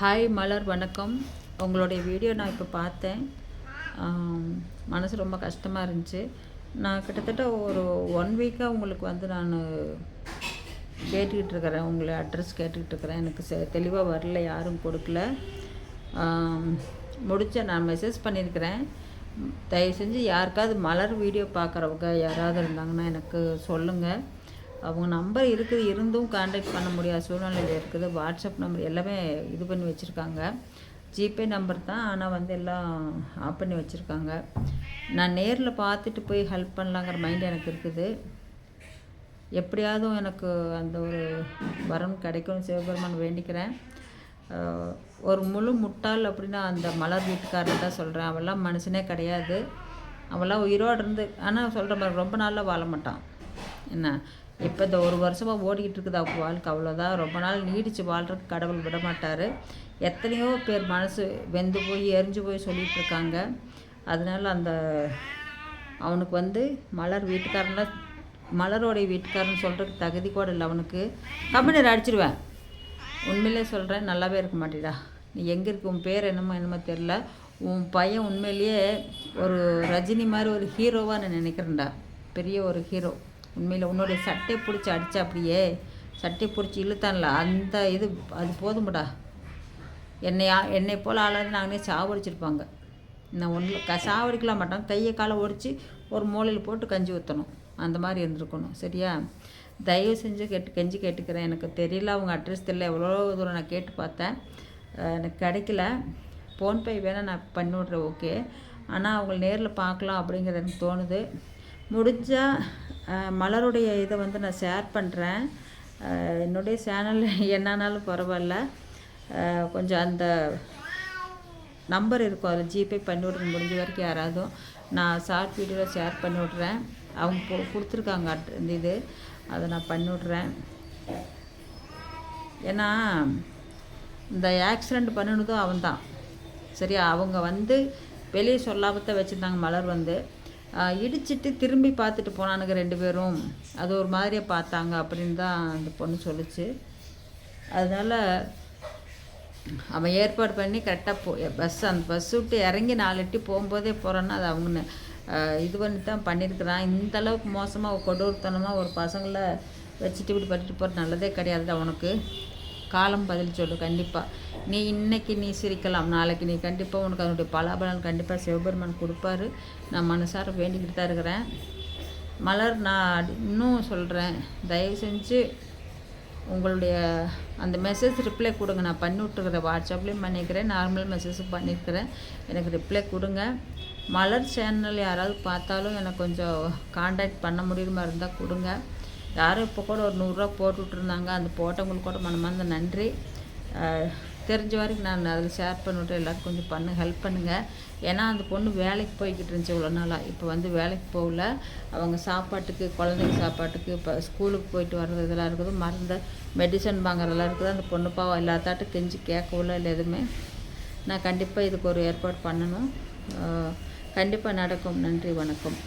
Hi மலர் வணக்கம். உங்களுடைய video நான் இப்போ பார்த்தேன். மனசு ரொம்ப கஷ்டமாக இருந்துச்சு. நான் கிட்டத்தட்ட ஒரு ஒன் வீக்காக உங்களுக்கு வந்து நான் கேட்டுக்கிட்டு இருக்கிறேன். உங்களை அட்ரஸ் கேட்டுக்கிட்டு இருக்கிறேன். எனக்கு செ தெளிவாக வரல யாரும் கொடுக்கல. ஆம், முடிச்ச நான் மெசேஜ் பண்ணியிருக்கிறேன். தயவு செஞ்சு யாருக்காவது மலர் வீடியோ பார்க்குறவங்க யாராவது இருந்தாங்கன்னா எனக்கு சொல்லுங்கள் அவங்க நம்பர் இருக்குது இருந்தும் காண்டாக்ட் பண்ண முடியாத சூழ்நிலையில் இருக்குது. வாட்ஸ்அப் நம்பர் எல்லாமே இது பண்ணி வச்சுருக்காங்க. ஜிபே நம்பர் தான் ஆனால் வந்து எல்லாம் ஆஃப் பண்ணி வச்சுருக்காங்க. நான் நேரில் பார்த்துட்டு போய் ஹெல்ப் பண்ணலாங்கிற மைண்ட் எனக்கு இருக்குது. எப்படியாவது எனக்கு அந்த ஒரு வரம் கிடைக்கும் சிவபெருமான் வேண்டிக்கிறேன். ஒரு முழு முட்டாள் அப்படின்னா அந்த மலர் வீட்டுக்காரர் தான் சொல்கிறேன் அவெல்லாம் மனுஷனே கிடையாது. அவெல்லாம் உயிரோடு இருந்து ஆனால் சொல்கிற மாதிரி ரொம்ப நாளில் வாழ மாட்டான். என்ன? இப்போ இந்த ஒரு வருஷமாக ஓடிக்கிட்டு இருக்குது அவங்க வாழ்க்கை? அவ்வளோதான் ரொம்ப நாள் நீடித்து வாழ்கிறதுக்கு கடவுள் விட மாட்டார். எத்தனையோ பேர் மனசு வெந்து போய் எரிஞ்சு போய் சொல்லிகிட்டு இருக்காங்க. அதனால அந்த அவனுக்கு வந்து மலர் வீட்டுக்காரன்லாம் மலரோடைய வீட்டுக்காரன் சொல்கிறதுக்கு தகுதி கூட இல்லை அவனுக்கு. கம்பெனியில் அடிச்சிடுவேன் உண்மையிலே சொல்கிறேன் நல்லாவே இருக்க மாட்டேடா. நீ எங்கே இருக்கு? உன் பேர் என்னமோ என்னமோ தெரில உன் பையன் உண்மையிலேயே ஒரு ரஜினி மாதிரி ஒரு ஹீரோவாக நான் நினைக்கிறேன்டா. பெரிய ஒரு ஹீரோ உண்மையில் உன்னுடைய சட்டையை பிடிச்சி அடிச்சா அப்படியே சட்டையை பிடிச்சி இழுத்தான்ல அந்த இது அது போதும்டா. என்னை ஆ- என்னை போல் ஆளாது நாங்களே சாவடிச்சிருப்பாங்க. நான் ஒன்று க சாவடிக்கலாம் மாட்டோம். கையை காலை ஒடிச்சு ஒரு மூலையில் போட்டு கஞ்சி ஊற்றணும் அந்த மாதிரி இருந்திருக்கணும். சரியா? தயவு செஞ்சு கேட்டு கெஞ்சி கேட்டுக்கிறேன். எனக்கு தெரியல அவங்க அட்ரஸ் தெரியல. எவ்வளோ தூரம் நான் கேட்டு பார்த்தேன். எனக்கு கிடைக்கல. ஃபோன்பே வேணால் நான் பண்ணிவிட்றேன் ஓகே ஆனால் அவங்கள நேரில் பார்க்கலாம் அப்படிங்கிறது எனக்கு தோணுது. முடிஞ்சால் மலருடைய இதை வந்து நான் ஷேர் பண்ணுறேன் என்னுடைய சேனல் என்னன்னாலும் பரவாயில்ல. கொஞ்சம் அந்த நம்பர் இருக்கும். அதில் ஜிபே பண்ணி முடிஞ்ச வரைக்கும் யாராவது நான் ஷார்ட் வீடியோவில் ஷேர் பண்ணி விட்றேன். அவங்க போ கொடுத்துருக்காங்க அட் இந்த இது. அதை நான் பண்ணி விட்றேன். ஏன்னா இந்த ஆக்சிடெண்ட் பண்ணினதும் அவன் தான் சரியா? அவங்க வந்து வெளியே சொல்லாமத்தான் வச்சுருந்தாங்க மலர் வந்து. இடிச்சிட்டு திரும்பி பார்த்துட்டு போனானுங்க ரெண்டு பேரும். அது ஒரு மாதிரியே பார்த்தாங்க அப்படின்னு தான் அந்த பொண்ணு சொல்லிச்சு. அதனால் அவன் ஏற்பாடு பண்ணி கரெக்டாக போ பஸ் அந்த பஸ் விட்டு இறங்கி நாலு போகும்போதே போகிறான்னா அது அவங்க இது பண்ணி தான் பண்ணியிருக்கிறான் இந்த அளவுக்கு மோசமாக கொடூர்த்தனமாக ஒரு பசங்களை வச்சுட்டு இப்படி பண்ணிட்டு போகிறது நல்லதே கிடையாது அவனுக்கு காலம் பதில் சொல்லு கண்டிப்பாக நீ இன்னைக்கு நீ சிரிக்கலாம் நாளைக்கு நீ கண்டிப்பாக உனக்கு அதனுடைய பலாபலன் கண்டிப்பாக சிவபெருமான் கொடுப்பாரு. நான் மனசார வேண்டிக்கிட்டு தான் இருக்கிறேன். மலர் நான் இன்னும் சொல்கிறேன் தயவு செஞ்சு உங்களுடைய அந்த மெசேஜ் ரிப்ளை கொடுங்க. நான் பண்ணி விட்டுருக்குறேன். வாட்ஸ்அப்லேயும் பண்ணிக்கிறேன். நார்மல் மெசேஜும் பண்ணியிருக்கிறேன் எனக்கு ரிப்ளை கொடுங்க. மலர் சேனல் யாராவது பார்த்தாலும் எனக்கு கொஞ்சம் காண்டாக்ட் பண்ண முடியுமா இருந்தால் கொடுங்க. யாரும் இப்போ கூட ஒரு நூறுரூவா போட்டுட்ருந்தாங்க அந்த போட்டவங்களுக்கு கூட மனமார்ந்த நன்றி. தெரிஞ்ச வரைக்கும் நான் அதில் ஷேர் பண்ணிவிட்டு எல்லோரும் கொஞ்சம் பண்ணு ஹெல்ப் பண்ணுங்கள் ஏன்னா அந்த பொண்ணு வேலைக்கு போய்கிட்டு இருந்துச்சு இவ்வளோ நாளாக இப்போ வந்து வேலைக்கு போகல. அவங்க சாப்பாட்டுக்கு குழந்தைங்க சாப்பாட்டுக்கு இப்போ ஸ்கூலுக்கு போயிட்டு வர்றது இதெல்லாம் இருக்குது. மருந்த மெடிசன் வாங்குறதெல்லாம் இருக்குது. அந்த பொண்ணு பாவம் எல்லாத்தாட்டும் கெஞ்சி கேட்கவில்ல இல்லை எதுவுமே. நான் கண்டிப்பாக இதுக்கு ஒரு ஏற்பாடு பண்ணணும். கண்டிப்பாக நடக்கும். நன்றி வணக்கம்.